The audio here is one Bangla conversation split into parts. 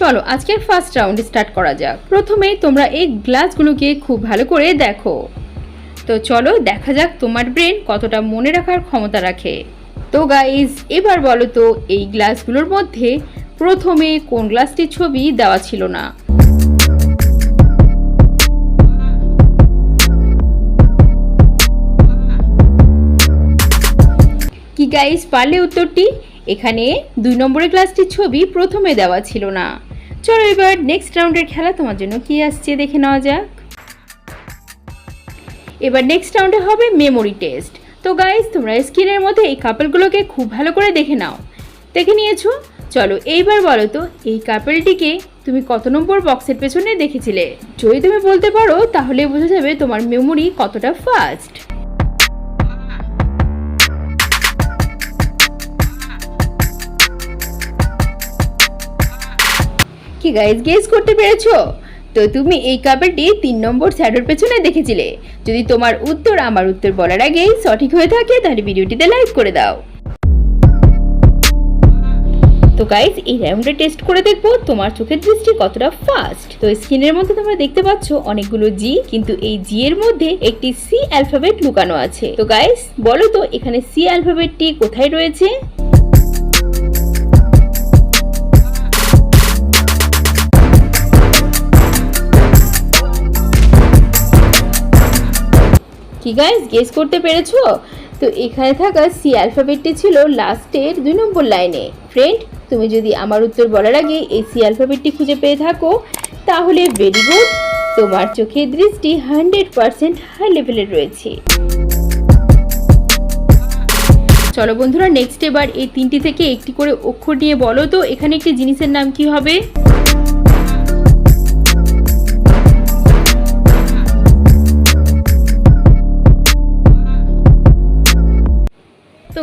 চলো, আজকের ফার্স্ট রাউন্ড স্টার্ট করা যাক। প্রথমে তোমরা এই গ্লাসগুলোকে খুব ভালো করে দেখো। তো চলো, দেখা যাক তোমার ব্রেন কতটা মনে রাখার ক্ষমতা রাখে। তো গাইজ এবার বলো তো, এই গ্লাসগুলোর মধ্যে প্রথমে কোন গ্লাসটির ছবি দেওয়া ছিল না? কি গাইজ পারলে উত্তরটি? এখানে দুই নম্বরের ক্লাসটির ছবি প্রথমে দেওয়া ছিল না। চলো এবার নেক্সট রাউন্ডের খেলা তোমার জন্য কি আসছে দেখে নেওয়া যাক। এবার নেক্সট রাউন্ডে হবে মেমোরি টেস্ট তো গাইস তোমরা স্ক্রিনের মধ্যে এই কাপেলগুলোকে খুব ভালো করে দেখে নাও। দেখে নিয়েছো? চলো এইবার বলো তো, এই কাপেলটিকে তুমি কত নম্বর বক্সের পেছনে দেখেছিলে? যদি তুমি বলতে পারো, তাহলে বোঝা যাবে তোমার মেমোরি কতটা ফাস্ট কি গাইজ গেস করতে পেরেছ? তো তুমি এই কাপড়টি তিন নম্বর শ্যাডোর পেছনে দেখেছিলে। যদি তোমার উত্তর আমার উত্তর বলার আগেই সঠিক হয়ে থাকে, তাহলে ভিডিওটিতে লাইক করে দাও। তো গাইজ এই রাউন্ডে টেস্ট করে দেখব তোমার চোখের দৃষ্টি কতটা ফাস্ট তো স্ক্রিনের মধ্যে তোমরা দেখতে পাচ্ছ অনেকগুলো জি কিন্তু এই জি এর মধ্যে একটি সি অ্যালফাবেট লুকানো আছে। তো গাইজ বলো তো এখানে সি অ্যালফাবেটটি কোথায় রয়েছে? কি গাইস গেস করতে পেরেছ? তো এখানে থাকা সি অ্যালফাবেটটি ছিল লাস্টের দুই নম্বর লাইনে ফ্রেন্ড তুমি যদি আমার উত্তর বলার আগে এই সি অ্যালফাবেটটি খুঁজে পেয়ে থাকো, তাহলে ভেরি গুড তোমার চোখের দৃষ্টি হান্ড্রেড পারসেন্ট হাই লেভেলের রয়েছে। চলো বন্ধুরা নেক্সট এবার এই তিনটি থেকে একটি করে অক্ষর নিয়ে বলো তো, এখানে একটি জিনিসের নাম কি হবে?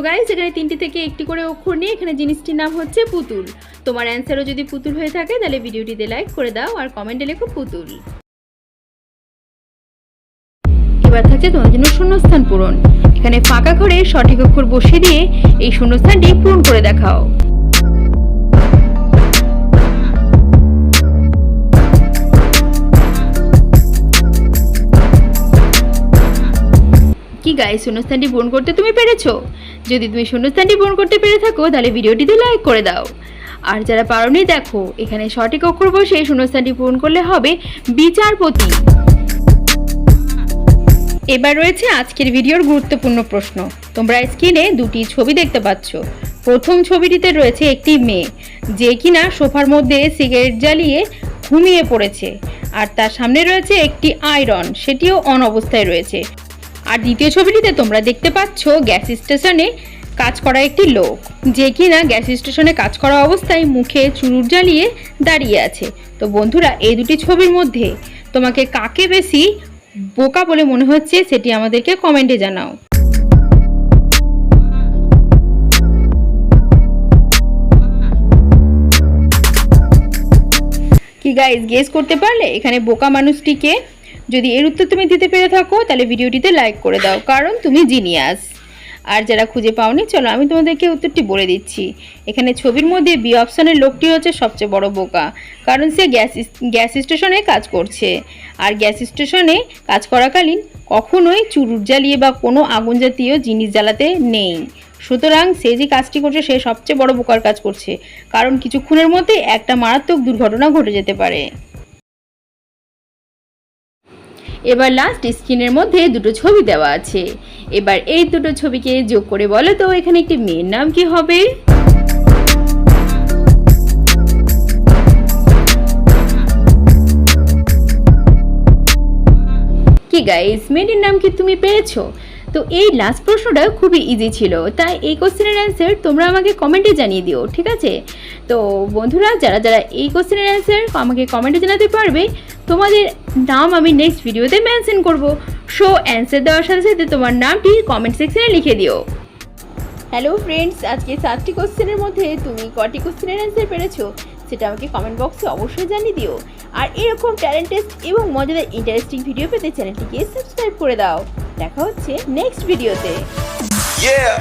তো গাইস এখানে তিনটি থেকে একটি করে অক্ষর নিয়ে এখানে জিনিসটির নাম হচ্ছে পুতুল। তোমার অ্যান্সারও যদি পুতুল হয়ে থাকে, তাহলে ভিডিওটিতে লাইক করে দাও আর কমেন্টে লেখো পুতুল। এবার থাকছে তোমার জন্য শূন্যস্থান পূরণ। এখানে ফাঁকা ঘরে সঠিক অক্ষর বসিয়ে দিয়ে এই শূন্যস্থানটি পূরণ করে দেখাও। কি গায়ে শূন্যস্থানটি পূরণ করতে তুমি পেরেছ? যদি তুমি শূন্যস্থানটি পূরণ করতে পেরে থাকো, তাহলে ভিডিওটিতে লাইক করে দাও। আর যারা পারোনি, দেখো, এখানে সঠিক অক্ষর বসে শূন্যস্থানটি পূরণ করলে হবে বিচারপতি। এবার রয়েছে আজকের ভিডিওর গুরুত্বপূর্ণ প্রশ্ন। তোমরা স্ক্রিনে দুটি ছবি দেখতে পাচ্ছ। প্রথম ছবিটিতে রয়েছে একটি মেয়ে, যে কিনা সোফার মধ্যে সিগারেট জ্বালিয়ে ঘুমিয়ে পড়েছে। আর তার সামনে রয়েছে একটি আয়রন, সেটিও অন অবস্থায় রয়েছে। আর দ্বিতীয় ছবিটিতে তোমরা দেখতে পাচ্ছ গ্যাস স্টেশনে কাজ করা একটি লোক, যে কিনা গ্যাস স্টেশনে কাজ করা অবস্থায় মুখে চুরুট জ্বালিয়ে দাঁড়িয়ে আছে। তো বন্ধুরা, এই দুটি ছবির মধ্যে তোমাকে কাকে বেশি বোকা বলে মনে হচ্ছে সেটি আমাদেরকে কমেন্টে জানাও। কি গাইজ গেস করতে পারলে এখানে বোকা মানুষটিকে যদি এর উত্তর তুমি দিতে পেরে থাকো, তাহলে ভিডিওটিতে লাইক করে দাও, কারণ তুমি জিনিয়াস আর যারা খুঁজে পাওনি, চলো আমি তোমাদেরকে উত্তরটি বলে দিচ্ছি। এখানে ছবির মধ্যে বি অপশনের লোকটি হচ্ছে সবচেয়ে বড় বোকা, কারণ সে গ্যাস গ্যাস স্টেশনে কাজ করছে। আর গ্যাস স্টেশনে কাজ করাকালীন কখনোই চুরুট জ্বালিয়ে বা কোনো আগুন জাতীয় জিনিস জ্বালাতে নেই। সুতরাং সে যে কাজটি করছে, সে সবচেয়ে বড় বোকার কাজ করছে, কারণ কিছুক্ষণের মধ্যে একটা মারাত্মক দুর্ঘটনা ঘটে যেতে পারে। এবার লাস্ট স্ক্রিনের মধ্যে দুটো ছবি দেওয়া আছে। এবার এই দুটো ছবিকে যোগ করে বলো তো, এখানে একটি মেয়ের নাম কি হবে? কি গাইস মেয়েটির নাম কি তুমি পেয়েছ? তো এই লাস্ট প্রশ্নটা খুবই ইজি ছিল, তাই এই কোশ্চেনের অ্যান্সার তোমরা আমাকে কমেন্টে জানিয়ে দিও, ঠিক আছে? তো বন্ধুরা, যারা যারা এই কোশ্চেনের অ্যান্সার আমাকে কমেন্টে জানাতে পারবে তোমাদের নাম আমি নেক্সট ভিডিওতে মেনশন করব। সো অ্যান্সার দেওয়ার সাথে সাথে তোমার নামটি কমেন্ট সেকশনে লিখে দিও। হ্যালো ফ্রেন্ডস আজকে সাতটি কোশ্চেনের মধ্যে তুমি কটি কোশ্চেনের অ্যান্সার পেরেছ সেটা আমাকে কমেন্ট বক্সে অবশ্যই জানিয়ে দিও। আর এরকম ট্যালেন্ট টেস্ট এবং মজাদার ইন্টারেস্টিং ভিডিও পেতে চ্যানেলটিকে সাবস্ক্রাইব করে দাও। দেখা হচ্ছে নেক্সট ভিডিওতে Yeah.